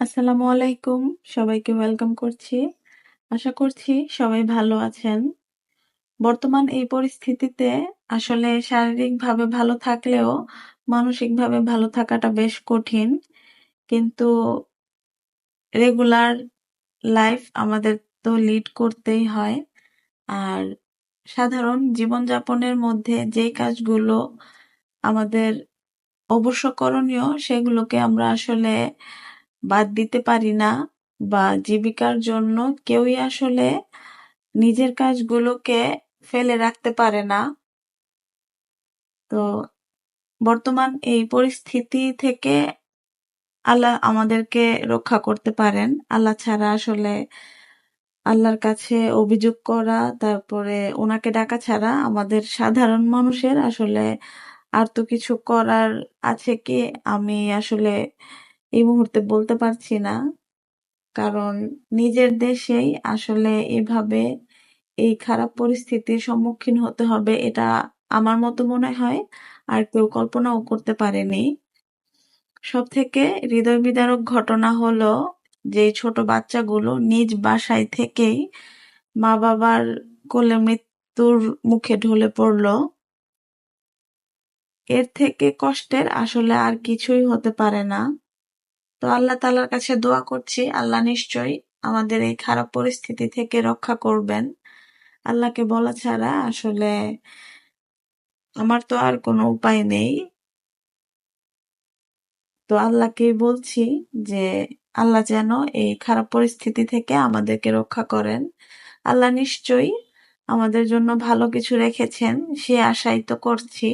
আসসালামু আলাইকুম। সবাইকে ওয়েলকাম করছি। আশা করছি সবাই ভালো আছেন। বর্তমান এই পরিস্থিতিতে আসলে শারীরিকভাবে ভালো থাকলেও মানসিকভাবে ভালো থাকাটা বেশ কঠিন। কিন্তু রেগুলার লাইফ আমাদের তো লিড করতেই হয়। আর সাধারণ জীবনযাপনের মধ্যে যে কাজগুলো আমাদের অবশ্য করণীয়, সেগুলোকে আমরা আসলে বাদ দিতে পারি না বা জীবিকার জন্য কেউই আসলে নিজের কাজগুলোকে ফেলে রাখতে পারে না। তো বর্তমান এই পরিস্থিতি থেকে আল্লাহ আমাদেরকে রক্ষা করতে পারেন। আল্লাহ ছাড়া আসলে আল্লাহর কাছে অভিযোগ করা, তারপরে ওনাকে ডাকা ছাড়া আমাদের সাধারণ মানুষের আসলে আর তো কিছু করার আছে কি? আমি আসলে এই মুহূর্তে বলতে পারছি না। কারণ নিজের দেশেই আসলে এভাবে এই খারাপ পরিস্থিতির সম্মুখীন হতে হবে, এটা আমার মতো মনে হয়। আর কেউ কল্পনাও করতে পারেনি। সব থেকে হৃদয় বিদারক ঘটনা হলো যে ছোট বাচ্চাগুলো নিজ বাসায় থেকেই মা বাবার কোলে মৃত্যুর মুখে ঢলে পড়ল। এর থেকে কষ্টের আসলে আর কিছুই হতে পারে না। তো আল্লাহ তালার কাছে দোয়া করছি, আল্লাহ নিশ্চয়ই আমাদের এই খারাপ পরিস্থিতি থেকে রক্ষা করবেন। আল্লাহকে বলা ছাড়া আসলে আমার তো আর কোনো উপায় নেই। তো আল্লাহকে বলছি যে আল্লাহ যেন এই খারাপ পরিস্থিতি থেকে আমাদেরকে রক্ষা করেন। আল্লাহ নিশ্চয়ই আমাদের জন্য ভালো কিছু রেখেছেন, সে আশাই তো করছি।